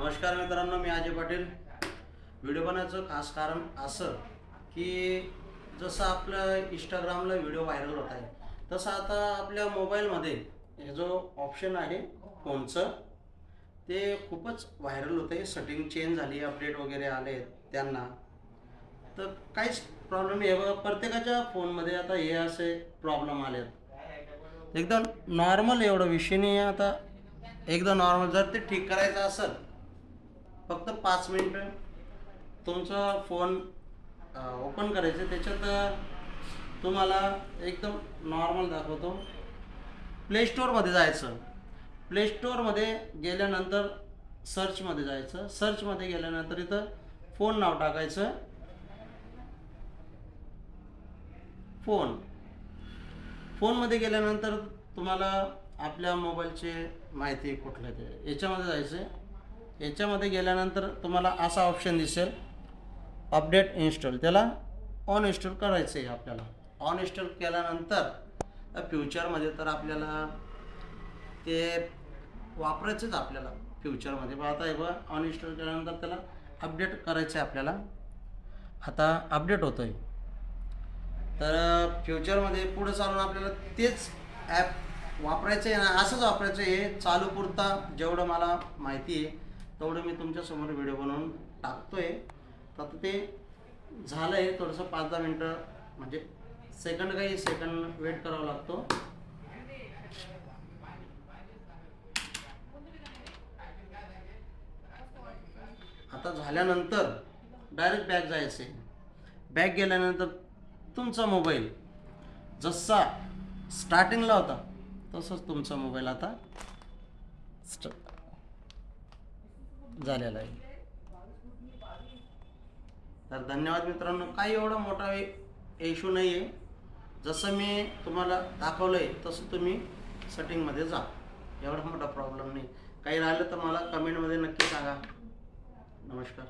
नमस्कार मित्रांनो मी अजय पाटील. व्हिडिओ बनायचं खास कारण असं की जसं आपलं इंस्टाग्रामला व्हिडिओ व्हायरल होत आहे तसं आता आपल्या मोबाईलमध्ये हे जो ऑप्शन आहे फोनचं ते खूपच व्हायरल होतं आहे सेटिंग चेंज झाली अपडेट वगैरे आले त्यांना. तर काहीच प्रॉब्लेम नाही आहे बघा प्रत्येकाच्या फोनमध्ये आता हे असे प्रॉब्लेम आले आहेत एकदम नॉर्मल एवढं विषय नाही आहे आता. एकदम नॉर्मल जर ते ठीक करायचं असेल फक्त पाच मिनटं तुमचा फोन ओपन करायचं. त्याच्यात तुम्हाला एकदम नॉर्मल दाखवतो. प्ले स्टोअरमध्ये जायचं. प्ले स्टोअरमध्ये गेल्यानंतर सर्चमध्ये जायचं. सर्चमध्ये गेल्यानंतर इथं फोन नाव टाकायचं. फोन फोनमध्ये गेल्यानंतर तुम्हाला आपल्या मोबाईलची माहिती कुठल्या ते याच्यामध्ये जायचं याच्यामध्ये गेल्यानंतर तुम्हाला असा ऑप्शन दिसेल. अपडेट इन्स्टॉल त्याला ऑन इन्स्टॉल करायचं आहे आपल्याला. ऑन इन्स्टॉल केल्यानंतर फ्युचरमध्ये तर आपल्याला ते वापरायचंच आपल्याला फ्युचरमध्ये बघा आता बघा ऑन इन्स्टॉल केल्यानंतर त्याला अपडेट करायचं आहे आपल्याला. आता अपडेट होतो आहे तर फ्युचरमध्ये पुढं चालून आपल्याला तेच ॲप वापरायचं आहे ना असंच वापरायचं आहे. चालू पुरता जेवढं मला माहिती आहे. तेवढं मी तुमच्यासमोर व्हिडिओ बनवून टाकतो आहे तर आता ते झालं आहे थोडंसं पाच दहा मिनटं म्हणजे सेकंड काही सेकंड वेट करावा लागतो. आता झाल्यानंतर डायरेक्ट बॅग जायचे बॅग गेल्यानंतर तुमचा मोबाईल जसा स्टार्टिंगला होता तसंच तुमचा मोबाईल आता स्ट झालेला आहे. तर धन्यवाद मित्रांनो. काही एवढा मोठा इश्यू नाही आहे जसं मी तुम्हाला दाखवलं आहे तसं तुम्ही सेटिंगमध्ये जा. एवढा मोठा प्रॉब्लेम नाही. काही राहिलं तर मला कमेंटमध्ये नक्की सांगा. नमस्कार.